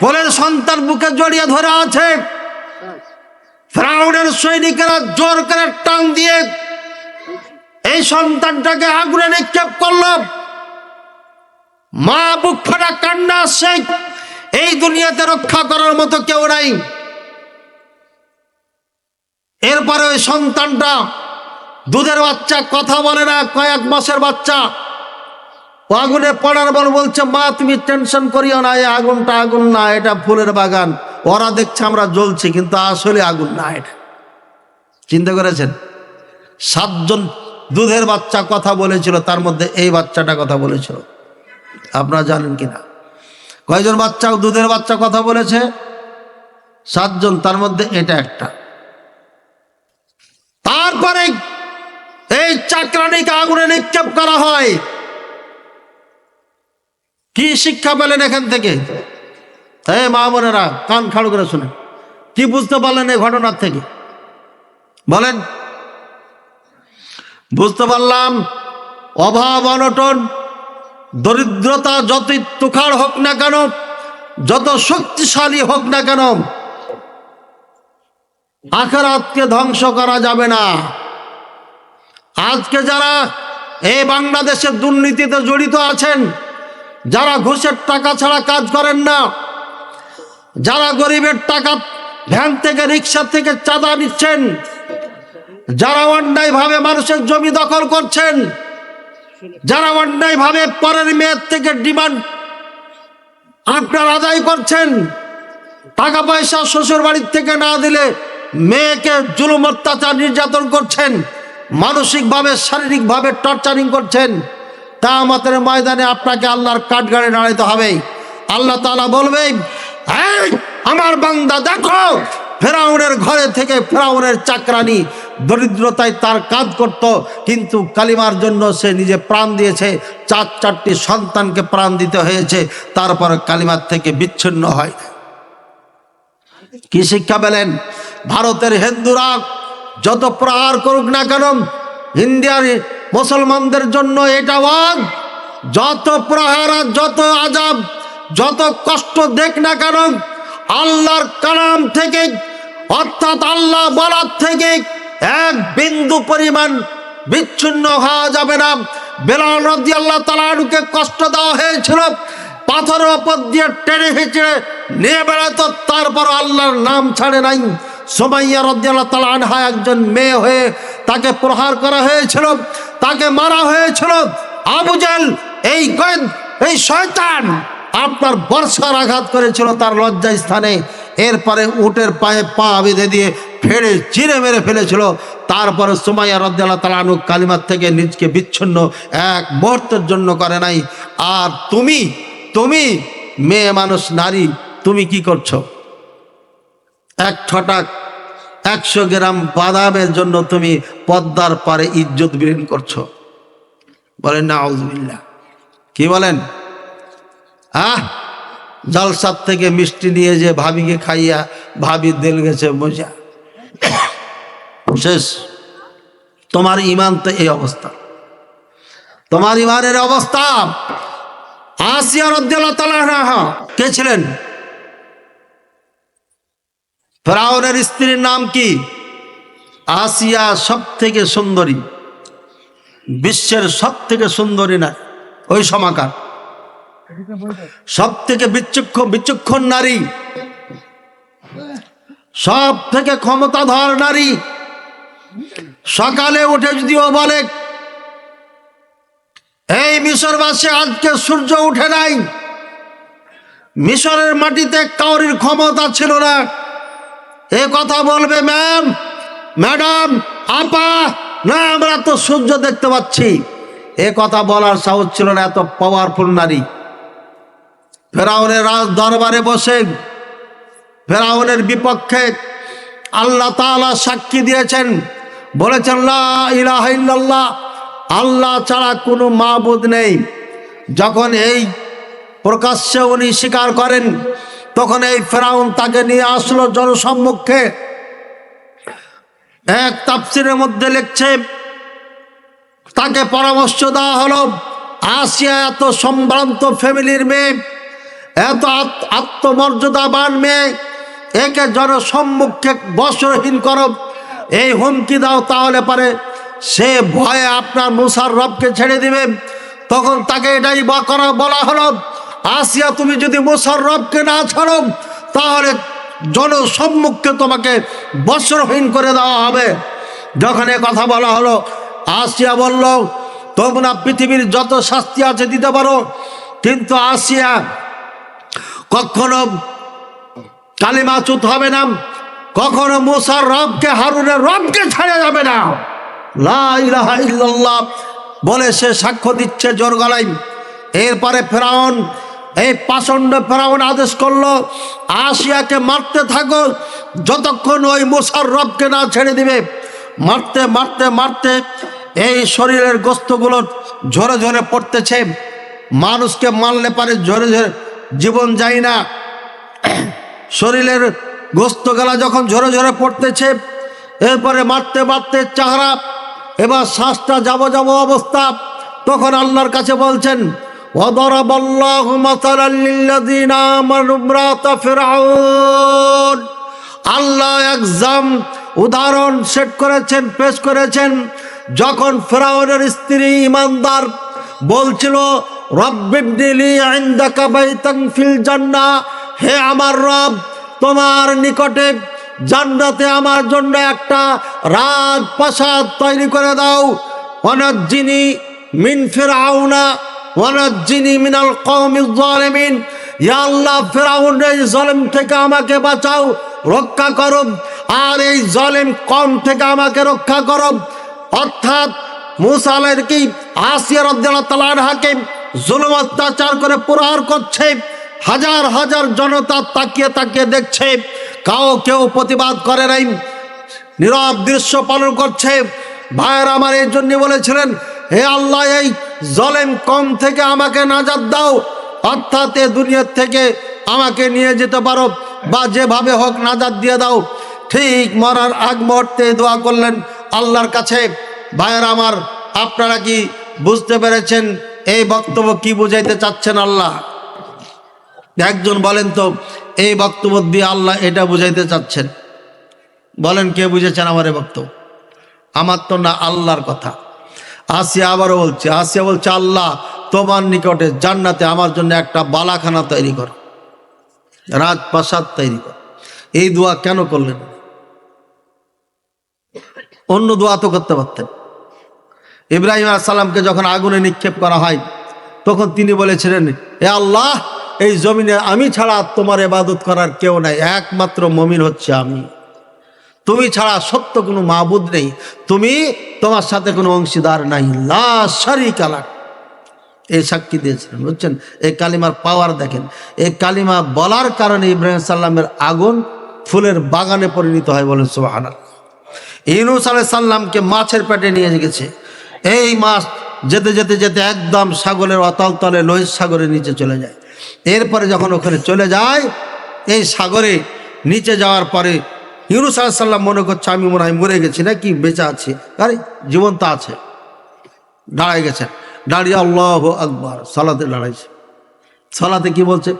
কোলের সন্তান বুকে জড়িয়ে ধরে আছে। সৈনিকেরা জোর করে টান দিয়ে এই সন্তানটাকে আগুনে নিক্ষেপ করল। মা বুক ফাটা কান্না আসছে এই দুনিয়াতে রক্ষা করার মতো কেউ নাই। এরপরে ওই সন্তানটা দুধের বাচ্চা, কথা বলে না, কয়েক মাসের বাচ্চা আগুনে পড়ার বল বলছে, মা, তুমি টেনশন করিও না, এই আগুনটা আগুন না, এটা ফুলের বাগান। ওরা দেখছে আমরা জ্বলছি, কিন্তু আসলে আগুন না এটা। চিন্তা করেছেন? সাতজন দুধের বাচ্চা কথা বলেছিল, তার মধ্যে এই বাচ্চাটা কথা বলেছিল। আপনারা জানেন কিনা? কয়জন বাচ্চা দুধের বাচ্চা কথা বলেছে? সাতজন, তার মধ্যে এটা একটা। তারপরে এই চাকরানিকে আগুনে নিক্ষেপ করা হয়। কি শিক্ষা পেলেন এখান থেকে? হ্যাঁ মা বোনেরা, কান খাড়ু করে শুনে। কি বুঝতে পারলেন এই ঘটনার থেকে? বলেন। বুঝতে পারলাম, অভাব, অনটন, দরিদ্রতা যতই তুখার হোক না কেন, যত শক্তিশালী হোক না কেন, আখরাতকে ধ্বংস করা যাবে না। আজকে যারা এই বাংলাদেশের দুর্নীতিতে জড়িত আছেন যারা ঘুষের টাকা ছাড়া কাজ করেন না, যারা গরিবের টাকা ভ্যান থেকে, রিক্সা থেকে চাঁদা নিচ্ছেন, যারা অন্যায়ভাবে মানুষের জমি দখল করছেন, যারা অন্যায়ভাবে পরের মেয়ের থেকে ডিমান্ড আপনার আদায় করছেন, টাকা পয়সা শ্বশুর বাড়ির থেকে না দিলে মেয়েকে জুলুম, অত্যাচার, নির্যাতন করছেন, মানসিকভাবে, শারীরিকভাবে টর্চারিং করছেন আমাদের ময়দানে আপনাকে আল্লাহর কাঠগাড়ে নাড়াইতে হবে। আল্লাহ তালা বলবে "এই, আমার বান্দা দেখো ফেরাউনের ঘরে থেকে ফেরাউনের চাকরানি দরিদ্রতায় তার কাজ করত কিন্তু কালিমার জন্য সে নিজে প্রাণ দিয়েছে চার চারটি সন্তানকে প্রাণ দিতে হয়েছে তারপর কালিমার থেকে বিচ্ছিন্ন হয়। কি শিক্ষা পেলেন? ভারতের হিন্দুরা যত প্রহার করুক না কেন ইন্ডিয়ার মুসলমানদের জন্য এটা ওয়াজ। যত প্রহার, যত আজাব যত কষ্ট দেখ না কেন, আল্লাহর কালাম থেকে, অর্থাৎ আল্লাহ বলার থেকে এক বিন্দু পরিমাণ বিচ্ছিন্ন হওয়া যাবে না। বেলাল রদি আল্লাহ তালানুকে কষ্ট দেওয়া হয়েছিল, পাথরের ওপর দিয়ে টেনে হেঁচড়ে নিয়ে বেড়াতো, তারপর আল্লাহর নাম ছাড়ে নাই। সোমাইয়া রদিয়াল্লাহ তালা আনহা একজন মেয়ে হয়ে তাকে প্রহার করা হয়েছিল। তাকে মারা হয়েছিল। আবু জাল এই গয়েদ এই শয়তান আপনার বর্ষার আঘাত করেছিল তার লজ্জা স্থানে। এরপরে উটের পায়ে পা বেঁধে দিয়ে ফেড়ে চিরে মেরে ফেলেছিল। তারপরে সুমাইয়া রদ্দাল্লাহ তালানু কালিমার থেকে নিজকে বিচ্ছিন্ন এক মুহূর্তের জন্য করে নাই। আর তুমি তুমি মেয়ে মানুষ, নারী, তুমি কি করছ? এক ছটাক একশো গ্রাম বাদামের জন্য তুমি পদ্মার পারে ইজ্জত বিলীন করছ। বলেন না আউজবিল্লা কি বলেন? আহ! জলসার থেকে মিষ্টি নিয়ে যে ভাবিকে খাইয়া ভাবি দিল গেছে বোঝা শেষ। তোমার ইমান তো এই অবস্থা। তোমার ইমানের অবস্থা। আসিয়া কে ছিলেন? ফেরাউনের স্ত্রীর নাম কি? আসিয়া সব থেকে সুন্দরী। বিশ্বের সব থেকে সুন্দরী না ওই সমাকার। সব থেকে বিচক্ষণ বিচক্ষণ নারী। সব থেকে ক্ষমতাধর নারী। সকালে উঠে যদিও বলে, এই মিশরবাসী, আজকে সূর্য উঠে নাই। মিশরের মাটিতে কাউরির ক্ষমতা ছিল না। এ কথা বলবে ম্যাম ম্যাডাম আপা না আমরা তো সূর্য দেখতে পাচ্ছি। এ কথা বলার সাহস ছিল না, এত পাওয়ারফুল নারী। ফেরাউনের রাজ দরবারে বসে, ফেরাউনের বিপক্ষে আল্লাহ তাআলা সাক্ষী দিয়েছেন। বলেছেন, লা ইলাহা আল্লাহ ছাড়া কোনো মাহবুদ নেই। যখন এই প্রকাশ্যে উনি স্বীকার করেন তখন এই ফেরাউন তাকে নিয়ে আসলো জনসম্মুখে। এক তাপসিরের মধ্যে লিখছে, তাকে পরামর্শ দেওয়া হলো, আসিয়া এত সম্ভ্রান্ত ফ্যামিলির মেয়ে, এত আত- আত্মমর্যাদাবান মেয়ে, একে জনসম্মুখে বস্ত্রহীন করো। এই হুমকি দাও তাহলে পারে সে ভয়ে আপনার মুসার রবকে ছেড়ে দিবে। তখন তাকে এটাই বা, করা, বলা হলো আসিয়া তুমি যদি মুসার রবকে না ছাড়ো, তাহলে জনসম্মুখে তোমাকে বস্ত্রহীন করে দেওয়া হবে। যখন এ কথা বলা হলো, আসিয়া বলল, তোমরা পৃথিবীর যত শাস্তি আছে দিতে পারো, কিন্তু আসিয়া কখনো কালিমাচুত হবে না, কখনো মুসার রবকে হারুনের রবকে ছাড়া যাবে না। বলে সে সাক্ষ্য দিচ্ছে জোর গলায় এরপরে ফেরাউন এই পাষণ্ড ফেরাউন আদেশ করল, আসিয়াকে মারতে থাকো, যতক্ষণ ওই মুসার রবকে না ছেড়ে দিবে। মারতে মারতে মারতে এই শরীরের গোস্তগুলো ঝরে ঝরে পড়তেছে। মানুষকে মারলে পারে ঝরে ঝরে জীবন যায় না। শরীরের গোস্ত গলা যখন ঝরে ঝরে পড়তেছে, এরপরে মারতে মারতে চেহারা এবার শ্বাসটা যাব যাব অবস্থা। তখন আল্লাহর কাছে বলছেন وضرب الله مثلا للذين آمنوا امرأة فرعون আল্লাহ একজাম উদাহরণ সেট করেছেন পেশ করেছেন যখন ফেরাউনের স্ত্রী ইমানদার বলছিল রব্বিবনিলি ইনদাকা বাইতান ফিল জান্নাহ হে আমার রব তোমার নিকটে জান্নাতে আমার জন্য একটা রাজপ্রাসাদ তৈরি করে দাও অনাজ্জিনি মিন ফিরাউনা ওয়ানাজ্জিনি মিনাল কওমিজ জালিমিন ইয়া আল্লাহ ফিরাউনের জালেম থেকে আমাকে বাঁচাও, রক্ষা করো। আর এই জালেম কম থেকে আমাকে রক্ষা করো। অর্থাৎ মুসা আলাইহির কি, আসিয়া রাদিয়াল্লাহু তাআলা আনহাকে জুলুম অত্যাচার করে প্রহার করছে। হাজার হাজার জনতা তাকিয়ে তাকিয়ে দেখছে। কাউ কেউ প্রতিবাদ করে নাই। নীরব দৃশ্য পালন করছে। ভাইয়ের আমার এই জন্য বলেছিলেন হে আল্লাহ, এই জলেম কম থেকে আমাকে নাজাদ দাও। অর্থাৎ এ দুনিয়ার থেকে আমাকে নিয়ে যেতে পারো বা যেভাবে হোক নাজাদ দিয়ে দাও। ঠিক মরার আগ মুহূর্তে দোয়া করলেন আল্লাহর কাছে। ভাইয়ের আমার, আপনারা কি বুঝতে পেরেছেন এই বক্তব্য কি বুঝাইতে চাচ্ছেন আল্লাহ? একজন বলেন তো, এই বক্তব্য দিয়ে আল্লাহ এটা বুঝাইতে চাচ্ছেন। বলেন, কে বুঝেছেন আমার এই বক্তব্য? আমার তো না আল্লাহর কথা। আসিয়া আবারও বলছে, আসিয়া বলছে, আল্লাহ তোমার নিকটে জান্নাতে আমার জন্য একটা বালাখানা তৈরি কর। রাজপ্রাসাদ তৈরি কর। এই দোয়া কেন করলেন? অন্য দোয়া তো করতে পারতেন। ইব্রাহিম সালামকে যখন আগুনে নিক্ষেপ করা হয়, তখন তিনি বলেছিলেন, এ আল্লাহ, এই জমিনে আমি ছাড়া তোমার এবাদত করার কেউ নাই, একমাত্র মমিন হচ্ছে আমি। তুমি ছাড়া সত্য কোনো মাহবুদ নেই। তুমি তোমার সাথে কোনো অংশীদার নাই। লাশারি কালাক এই সাক্ষী দিয়েছিলেন, বুঝছেন? এই কালিমার পাওয়ার দেখেন। এই কালিমা বলার কারণে ইব্রাহিম সাল্লামের আগুন ফুলের বাগানে পরিণত হয় বলেন সোহানা ইনুস আলাই সাল্লামকে মাছের পেটে নিয়ে গেছে। এই মাছ যেতে যেতে যেতে একদম সাগরের অতল তলে লোহিত সাগরের নিচে চলে যায়। এরপরে যখন ওখানে চলে যায়, এই সাগরে নিচে যাওয়ার পরে ইউনুস আলাহিসাল্লাম মনে করছে, আমি মনে হয় মরে গেছি নাকি? বেঁচে আছি। আরে জীবন তো আছে। দাঁড়ায় গেছে। দাঁড়িয়ে আল্লাহ আকবর, সালাতে দাঁড়াইছে। সালাতে কি বলছে?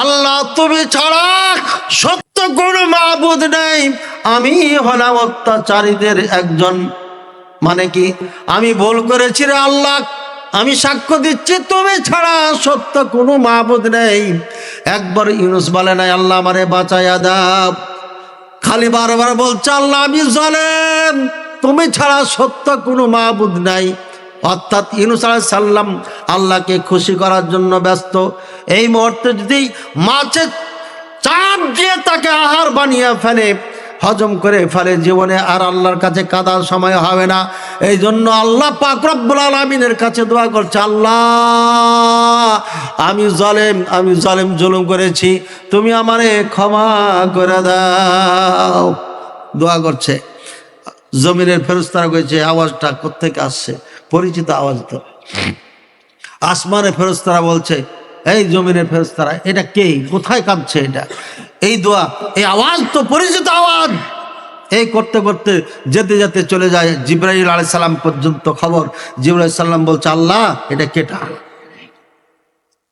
আল্লাহ, তুমি ছাড়া সত্য কোনো মাবুদ নেই। আমি হলাম অত্যাচারীদের একজন মানে কি? আমি ভুল করেছি রে আল্লাহ। আমি সাক্ষ্য দিচ্ছি, তুমি ছাড়া সত্য কোনো মাবুদ নেই। একবার ইউনুস বলে নাই, আল্লাহ আমারে বাঁচাইয়া দাও। খালি বারবার বলছে, আল্লাহ আমি জালেম, তুমি ছাড়া সত্য কোনো মাহবুদ নাই। অর্থাৎ ইনুস সাল্লাম আল্লাহকে খুশি করার জন্য ব্যস্ত। এই মুহূর্তে যদি মাছের চাপ দিয়ে তাকে আহার বানিয়ে ফেলে হজম করে ফেলে জীবনে আর আল্লাহর কাছে কাদার সময় হবে না। এই জন্য আল্লাহ পাক রব্বুল আলমিনের কাছে দোয়া করছে, আল্লাহ, আমি জলেম আমি জলেম জুলুম করেছি, তুমি আমারে ক্ষমা করে দাও। দোয়া করছে। জমিনের ফেরস্তারা করেছে আওয়াজটা কোথেকে আসছে? পরিচিত আওয়াজ তো। আসমানে ফেরস্তারা বলছে এই জমিনের ফেরস্তারা এটা কে? কোথায় কাঁদছে এটা? এই দোয়া, এই আওয়াজ তো পরিচিত আওয়াজ। এই করতে করতে যেতে যেতে চলে যায় জিব্রাহিল সাল্লাম পর্যন্ত খবর। জিব্রাহিল সাল্লাম বলছে, আল্লাহ, এটা কেটা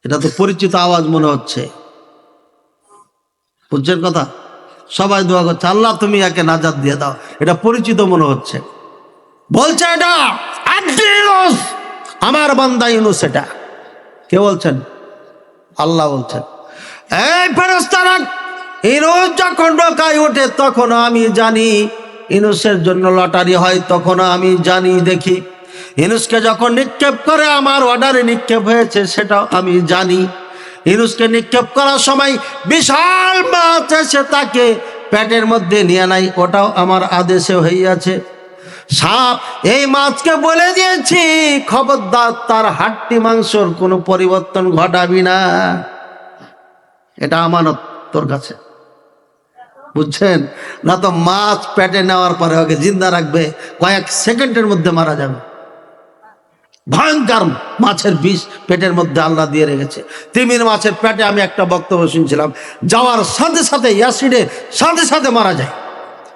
এটা? তো পরিচিত আওয়াজ মনে হচ্ছে। বুঝছেন কথা? সবাই দোয়া করছে, আল্লাহ, তুমি একে নাজাদ দিয়ে দাও। এটা পরিচিত মনে হচ্ছে। বলছে এটা আমার বান্দা ইউনুস এটা। কে বলছেন? আল্লাহ বলছেন, এই ফেরস্তারা ইনুস যখন ডোকায় ওঠে তখন আমি জানি, ইনুসের জন্য লটারি হয় তখন আমি জানি, দেখি। ইনুসকে যখন নিক্ষেপ করে, আমার অর্ডারে নিক্ষেপ হয়েছে, সেটাও আমি জানি। ইনুসকে নিক্ষেপ করার সময় বিশাল মাছ এসে তাকে পেটের মধ্যে নিয়ে নাই ওটাও আমার আদেশে হইয়াছে। সাপ, এই মাছকে বলে দিয়েছি, খবরদার, তার হাড্ডি মাংসর কোনো পরিবর্তন ঘটাবি না। এটা আমানত তোর কাছে। বুঝছেন? না তো মাছ পেটে নেওয়ার পরে ওকে জিন্দা রাখবে, কয়েক সেকেন্ডের মধ্যে মারা যাবে। ভয়ঙ্কর মাছের বিষ পেটের মধ্যে আল্লাহ দিয়ে রেখেছে। তিমির মাছের পেটে আমি একটা বক্তব্য শুনছিলাম, যাওয়ার সাথে সাথে অ্যাসিডে সাথে সাথে মারা যায়।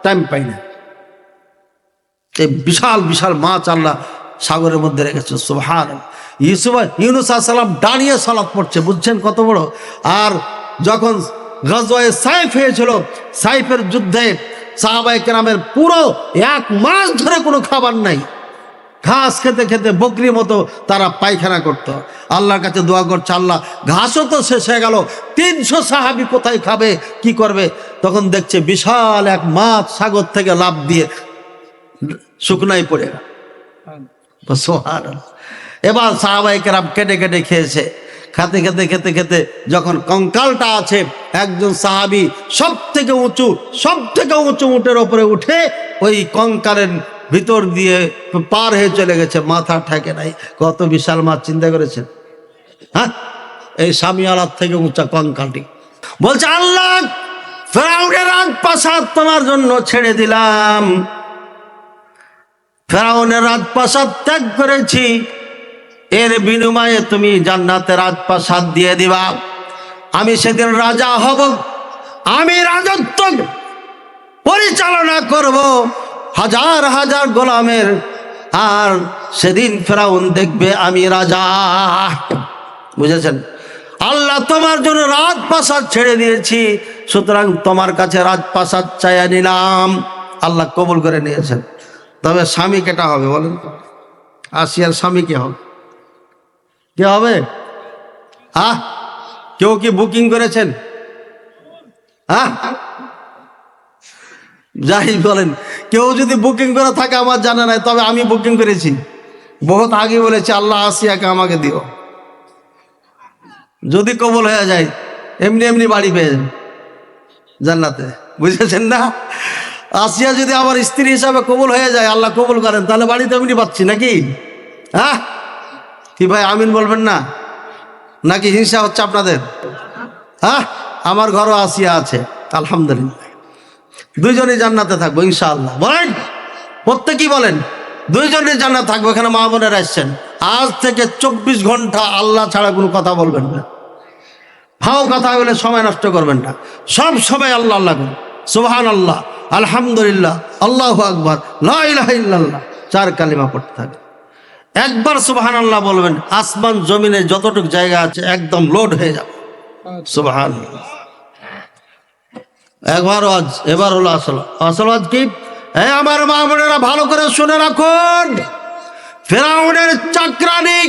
টাইম পাই না। বিশাল বিশাল মাছ আল্লাহ সাগরের মধ্যে রেখেছে সুহান ইউসুফ ইউনুস সালাম দাঁড়িয়ে সালাদ পড়ছে, বুঝছেন কত বড়? আর যখন গজওয়ে সাইফ হয়েছিল, সাইফের যুদ্ধে সাহাবাই কেরামের পুরো এক মাস ধরে কোনো খাবার নাই। ঘাস খেতে খেতে বকরি মতো তারা পায়খানা করত। আল্লাহর কাছে দোয়া করছে, আল্লাহ, ঘাসও তো শেষ হয়ে গেল, তিনশো সাহাবি কোথায় খাবে, কি করবে? তখন দেখছে বিশাল এক মাছ সাগর থেকে লাভ দিয়ে শুকনাই পড়ে। গেল এবার সাহাবাই কেরাম কেটে কেটে খেয়েছে। খেতে খেতে খেতে খেতে যখন কঙ্কালটা আছে, একজন সাহাবি সব থেকে উঁচু সব থেকে উঁচু উঁটের ওপরে উঠে ওই কঙ্কালের ভিতর দিয়ে পার হয়ে চলে গেছে। মাথা ঠেকে নাই। কত বিশাল মাছ, চিন্তা করেছেন? হ্যাঁ? এই স্বামীওয়ালার থেকে উঁচা কঙ্কালটি। বলছে, আল্লাহ, ফেরাউনের রাজপ্রাসাদ তোমার জন্য ছেড়ে দিলাম। ফেরাউনের রাজপ্রাসাদ ত্যাগ করেছি। এর বিনিময়ে তুমি জান্নাতে রাজপ্রাসাদ দিয়ে দিবা। আমি সেদিন রাজা হব। আমি রাজত্ব পরিচালনা করব। হাজার হাজার গোলামের। আর সেদিন ফেরাউন দেখবে আমি রাজা। বুঝেছেন? আল্লাহ তোমার জন্য রাজপ্রাসাদ ছেড়ে দিয়েছি। সুতরাং তোমার কাছে রাজপ্রাসাদ চাইয়া নিলাম। আল্লাহ কবুল করে নিয়েছেন। তবে স্বামী কেটা হবে বলেন আসিয়ার স্বামী কে হবে? কে হবে? হ্যাঁ কেউ কি বুকিং করেছেন? হ্যাঁ যাই বলেন, কেউ যদি বুকিং করে থাকে আমার জানা নাই, তবে আমি বুকিং করেছি। বহুত আগে বলেছি, আল্লাহ আসিয়াকে আমাকে দিও। যদি কবল হয়ে যায়, এমনি এমনি বাড়ি পেয়ে যাবে জান্নাতে। বুঝেছেন না? আসিয়া যদি আমার স্ত্রী হিসাবে কবুল হয়ে যায়, আল্লাহ কবুল করেন, তাহলে বাড়িতে এমনি পাচ্ছি নাকি? হ্যাঁ? কি ভাই, আমিন বলবেন না? নাকি হিংসা হচ্ছে আপনাদের? হ্যাঁ? আমার ঘরও আসিয়া আছে, আলহামদুলিল্লাহ। দুইজনই জান্নাতে থাকব, ইনশাআল্লাহ। বলেন, প্রত্যেকেই বলেন, দুইজনই জান্নাত থাকব, এখানে মা বোনেরা আসছেন আজ থেকে চব্বিশ ঘণ্টা আল্লাহ ছাড়া কোনো কথা বলবেন না। ফাও কথা বলে সময় নষ্ট করবেন না। সব সময় আল্লাহ আল্লাহ করুন। সুবহান আল্লাহ আলহামদুলিল্লাহ আল্লাহ আকবর লাহ চার কালিমা পড়তে থাকে। একবার সুবহান আল্লাহ বলবেন আসমান জমিনে যতটুকু জায়গা আছে একদম লোড হয়ে যাবে। সুবহান একবার আজ এবার হলো আসল। আসল আজ কি? এই আমার মা বোনেরা ভালো করে শুনে রাখুন। ফেরাউনের চাকরানি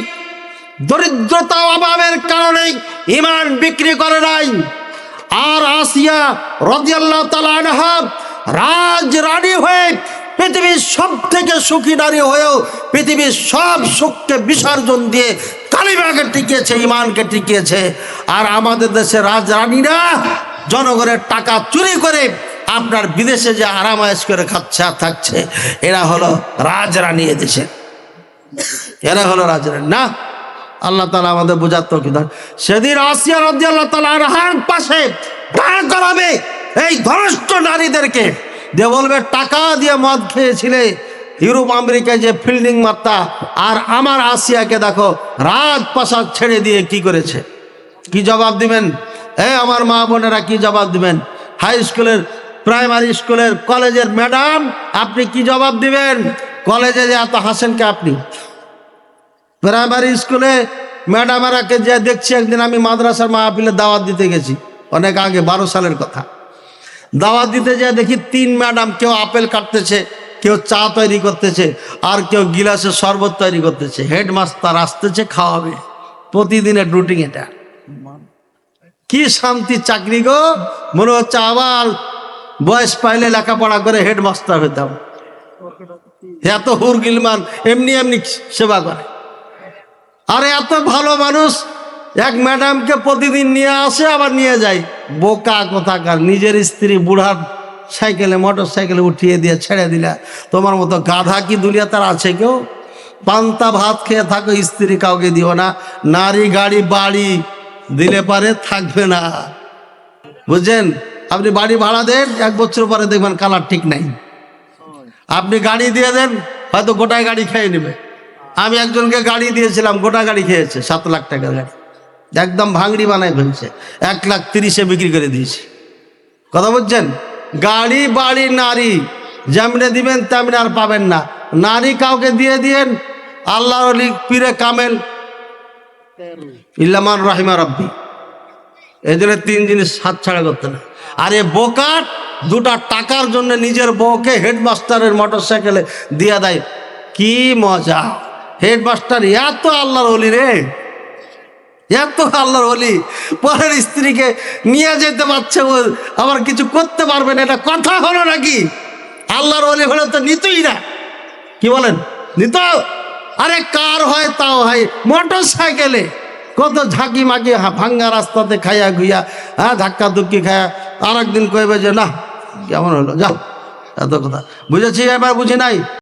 দরিদ্রতা অভাবের কারণে ইমান বিক্রি করে নাই। আর আসিয়া রদিয়াল্লাহ তালা রাজ রানী হয়ে পৃথিবীর সব থেকে সুখী নারী হয়েও পৃথিবীর সব সুখকে বিসর্জন দিয়ে কালিমাকে টিকিয়েছে ইমানকে টিকিয়েছে। আর আমাদের দেশে রাজরানীরা জনগণের টাকা চুরি করে আপনার বিদেশে যে আরামায়েশ করে খাচ্ছে আর থাকছে, এরা হলো রাজরানী এদেশে এরা হলো রাজরানী না আল্লাহ তালা আমাদের বোঝার তো সেদিন আসিয়া রদি আল্লাহ তালা হার পাশে দাঁড় করাবে এই ধনস্থ নারীদেরকে। দিয়ে বলবে, টাকা দিয়ে মদ খেয়েছিলে, ইউরোপ, আমেরিকায় যে ফিল্ডিং মাত্রা, আর আমার আসিয়াকে দেখো রাজপ্রাসাদ ছেড়ে দিয়ে কি করেছে? কি জবাব দিবেন? এ আমার মা বোনেরা কি জবাব দিবেন? হাই স্কুলের, প্রাইমারি স্কুলের, কলেজের ম্যাডাম, আপনি কি জবাব দিবেন? কলেজে যে এত হাসেন কে আপনি প্রাইমারি স্কুলে ম্যাডামেরাকে যে দেখছি একদিন আমি মাদ্রাসার মাহফিলে দাওয়াত দিতে গেছি। অনেক আগে, বারো সালের কথা। দাওয়াত দিতে যে দেখি তিন ম্যাডাম কেউ আপেল কাটতেছে, কেউ চা তৈরি করতেছে, আর কেউ গিলাসে শরবত তৈরি করতেছে। হেডমাস্টার আসতেছে খাওয়াবে। প্রতিদিনের রুটিন এটা। কি শান্তি চাকরি গো? মনে হচ্ছে আবার বয়স পাইলে লেখাপড়া করে হেডমাস্টার হতাম এত হুর গিলমান এমনি এমনি সেবা করে। আর এত ভালো মানুষ, এক ম্যাডামকে প্রতিদিন নিয়ে আসে, আবার নিয়ে যায়। বোকা কোথাকার, নিজের স্ত্রী বুড়ার সাইকেলে মোটর সাইকেলে উঠিয়ে দিয়ে ছেড়ে দিলা। তোমার মতো গাধা কি দুনিয়া তার আছে কেউ? পান্তা ভাত খেয়ে থাকো, স্ত্রী কাউকে দিও না। নারী, গাড়ি, বাড়ি দিলে পারে, থাকবে না। বুঝছেন? আপনি বাড়ি ভাড়া দেন, এক বছর পরে দেখবেন কালার ঠিক নাই। আপনি গাড়ি দিয়ে দেন, হয়তো গোটায় গাড়ি খেয়ে নেবে। আমি একজনকে গাড়ি দিয়েছিলাম, গোটা গাড়ি খেয়েছে, সাত লাখ টাকার গাড়ি। একদম ভাঙড়ি বানায় ফেলছে, এক লাখ তিরিশে বিক্রি করে দিয়েছি। কথা বলছেন গাড়ি, বাড়ি, নারী, যেমনে দিবেন তেমনি আর পাবেন না। নারী কাউকে দিয়ে দিয়েন আল্লাহ পীরে কামেল। ইল্লামান রাহিমা রব্বি। এই জন্য তিন জিনিস হাত ছাড়া করতে না। আর বোকার দুটা টাকার জন্য নিজের বউকে হেডমাস্টারের মোটর সাইকেলে দিয়ে দেয়। কি মজা। হেডমাস্টার, এত আল্লাহর অলি রে। এত আল্লাহর অলি পরের স্ত্রীকে নিয়ে যেতে পারছে আবার কিছু করতে পারবে না, এটা কথা হলো নাকি? আল্লাহর অলি হলে তো নিতই না। কি বলেন? নিত? আরে কার হয় তাও হয় মোটর সাইকেলে কত ঝাঁকি মাকি ভাঙ্গা রাস্তাতে খাইয়া গুইয়া হ্যাঁ ধাক্কা ধুক্কি খায়া আর একদিন কইবে যে, না, কেমন হলো? যাও। এত কথা। বুঝেছি? এবার বুঝি নাই?